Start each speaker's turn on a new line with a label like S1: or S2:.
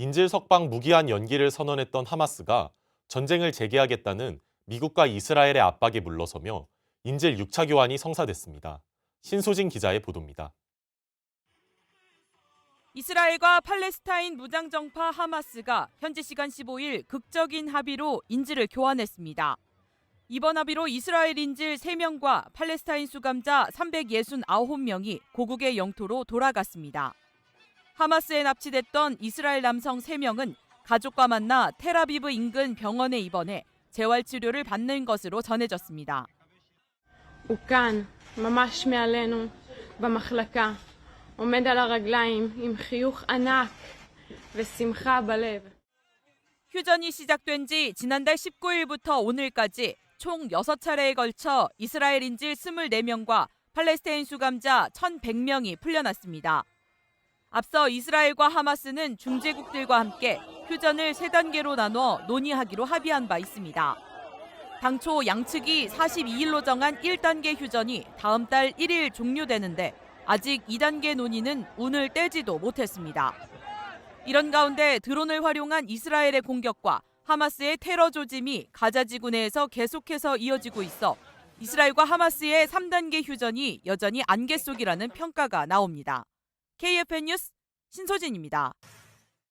S1: 인질 석방 무기한 연기를 선언했던 하마스가 전쟁을 재개하겠다는 미국과 이스라엘의 압박에 물러서며 인질 6차 교환이 성사됐습니다. 신소진 기자의 보도입니다.
S2: 이스라엘과 팔레스타인 무장정파 하마스가 현지 시간 15일 극적인 합의로 인질을 교환했습니다. 이번 합의로 이스라엘 인질 3명과 팔레스타인 수감자 369명이 고국의 영토로 돌아갔습니다. 하마스에 납치됐던 이스라엘 남성 3명은 가족과 만나 테라비브 인근 병원에 입원해 재활 치료를 받는 것으로 전해졌습니다.
S3: הוא כאן, ממש מעלינו, במחלקה. עומד על הרגליים עם חיוך ענק ושמחה בלב.
S2: 휴전이 시작된 지 지난달 19일부터 오늘까지 총 6차례에 걸쳐 이스라엘 인질 24명과 팔레스타인 수감자 1,100명이 풀려났습니다. 앞서 이스라엘과 하마스는 중재국들과 함께 휴전을 세 단계로 나눠 논의하기로 합의한 바 있습니다. 당초 양측이 42일로 정한 1단계 휴전이 다음 달 1일 종료되는데 아직 2단계 논의는 운을 떼지도 못했습니다. 이런 가운데 드론을 활용한 이스라엘의 공격과 하마스의 테러 조짐이 가자 지구 내에서 계속해서 이어지고 있어 이스라엘과 하마스의 3단계 휴전이 여전히 안개 속이라는 평가가 나옵니다. KFN 뉴스 신소진입니다.